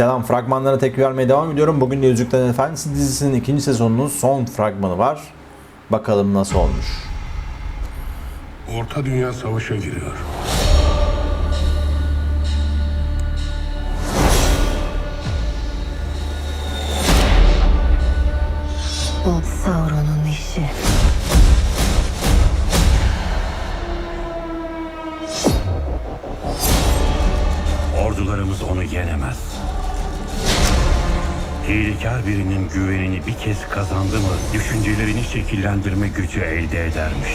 Selam fragmanlara tepki vermeye devam ediyorum. Bugün de Yüzüklerin Efendisi dizisinin ikinci sezonunun son fragmanı var. Bakalım nasıl olmuş. Orta Dünya Savaş'a giriyor. Bu Sauron'un işi. Hilekar birinin güvenini bir kez kazandı mı düşüncelerini şekillendirme gücü elde edermiş.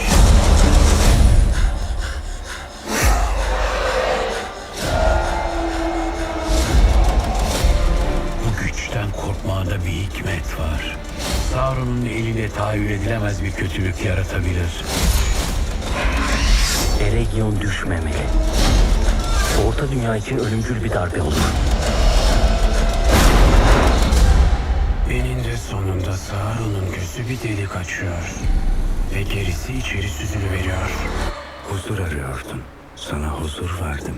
Bu güçten korkmağında bir hikmet var. Sauron'un eliyle tahayyül edilemez bir kötülük yaratabilir. Eregion düşmemeli. Orta Dünya için ölümcül bir darbe olur. Eninde sonunda Sauron'un gözü bir delik açıyor. Ve gerisi içeri süzülüveriyor. Huzur arıyordun. Sana huzur verdim.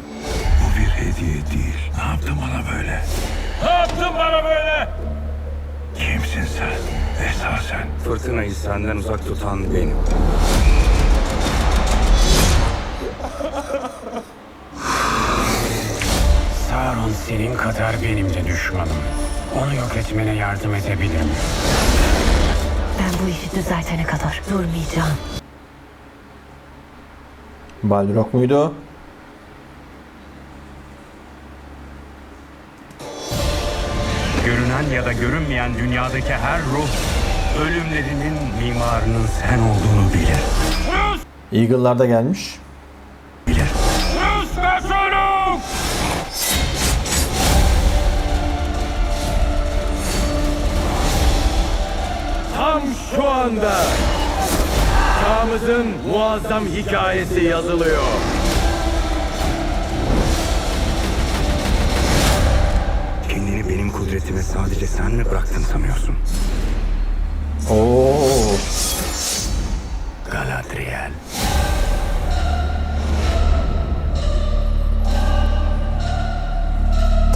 Bu bir hediye değil. Ne yaptın bana böyle? Ne yaptın bana böyle? Kimsin sen? Esasen. Fırtınayı senden uzak tutan benim. Sauron senin kadar benim de düşmanım. Onu yok etmene yardım edebilirim. Ben bu işi düzeltene kadar durmayacağım. Balrog muydu o? Görünen ya da görünmeyen dünyadaki her ruh ölümlerinin mimarının sen olduğunu bilir. Eagle'lar da gelmiş. Anda çağımızın muazzam hikayesi yazılıyor. Kendini benim kudretime sadece sen mi bıraktın sanıyorsun? Oo. Galadriel.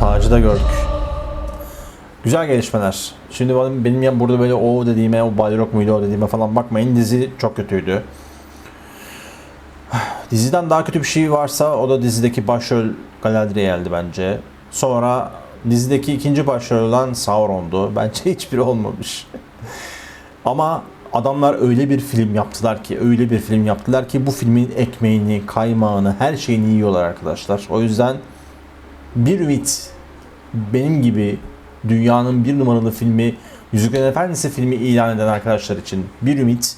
Tacı da gördük. Güzel gelişmeler. Şimdi benim, benim ya burada böyle o dediğime, o Balrog muydu o dediğime falan bakmayın. Dizi çok kötüydü. Diziden daha kötü bir şey varsa o da dizideki başrol Galadriel'di bence. Sonra dizideki ikinci başrol olan Sauron'du. Bence hiçbiri olmamış. Ama adamlar öyle bir film yaptılar ki, öyle bir film yaptılar ki bu filmin ekmeğini, kaymağını, her şeyini yiyorlar arkadaşlar. O yüzden bir ümit benim gibi dünyanın bir numaralı filmi Yüzüklerin Efendisi filmi ilan eden arkadaşlar için bir ümit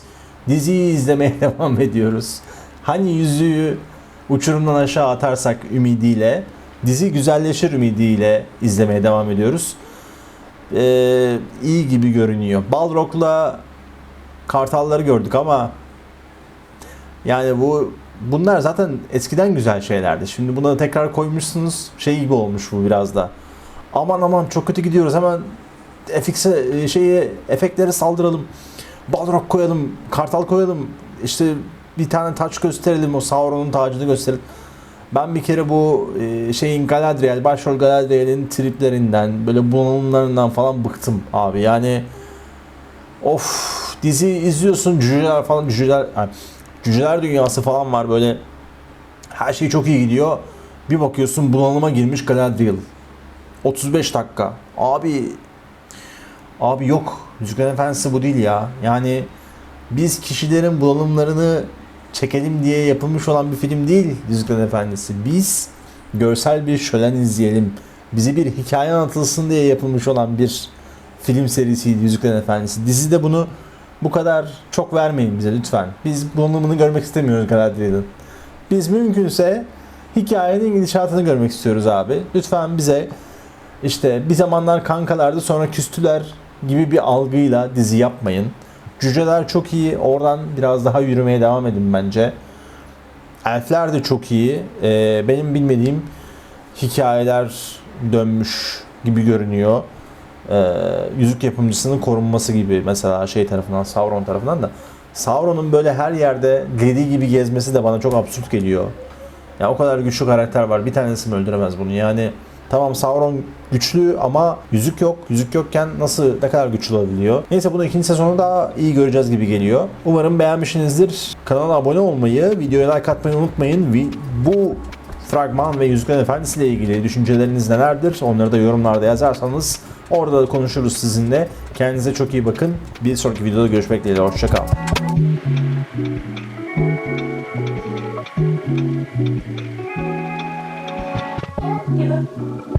diziyi izlemeye devam ediyoruz. Hani yüzüğü uçurumdan aşağı atarsak ümidiyle dizi güzelleşir ümidiyle izlemeye devam ediyoruz. Ee, iyi gibi görünüyor. Balrog'la Kartalları gördük ama yani bu bunlar zaten eskiden güzel şeylerdi. Şimdi buna tekrar koymuşsunuz. Şey gibi olmuş bu biraz da. Aman aman çok kötü gidiyoruz. Hemen FX'e şeye efektlere saldıralım. Balrog koyalım, Kartal koyalım. İşte bir tane taç gösterelim. O Sauron'un tacını gösterelim. Ben bir kere bu e, şeyin Galadriel, başrol Galadriel'in triplerinden, böyle bunalımlarından falan bıktım abi. Yani of dizi izliyorsun cüceler falan cüceler yani cüceler dünyası falan var böyle her şey çok iyi gidiyor. Bir bakıyorsun bunalıma girmiş Galadriel. 35 dakika. Abi abi yok. Yüzüklerin Efendisi bu değil ya. Yani biz kişilerin bunalımlarını çekelim diye yapılmış olan bir film değil Yüzüklerin Efendisi. Biz görsel bir şölen izleyelim. Bize bir hikaye anlatılsın diye yapılmış olan bir film serisiydi Yüzüklerin Efendisi. Dizide bunu bu kadar çok vermeyin bize lütfen. Biz bunalımını görmek istemiyoruz Galadriel'in. Biz mümkünse hikayenin gidişatını görmek istiyoruz abi. Lütfen bize işte bir zamanlar kankalardı sonra küstüler gibi bir algıyla dizi yapmayın. Cüceler çok iyi. Oradan biraz daha yürümeye devam edin bence. Elfler de çok iyi. Ee, benim bilmediğim hikayeler dönmüş gibi görünüyor. Ee, yüzük yapımcısının korunması gibi mesela şey tarafından Sauron tarafından da Sauron'un böyle her yerde dediği gibi gezmesi de bana çok absürt geliyor. Ya o kadar güçlü karakter var. Bir tanesini öldüremez bunu. Yani Tamam Sauron güçlü ama yüzük yok. Yüzük yokken nasıl ne kadar güçlü olabiliyor? Neyse bunu ikinci sezonu daha iyi göreceğiz gibi geliyor. Umarım beğenmişsinizdir. Kanala abone olmayı, videoya like atmayı unutmayın. Bu fragman ve Yüzüklerin Efendisi ile ilgili düşünceleriniz nelerdir? Onları da yorumlarda yazarsanız orada da konuşuruz sizinle. Kendinize çok iyi bakın. Bir sonraki videoda görüşmek dileğiyle. Hoşçakalın. Mila.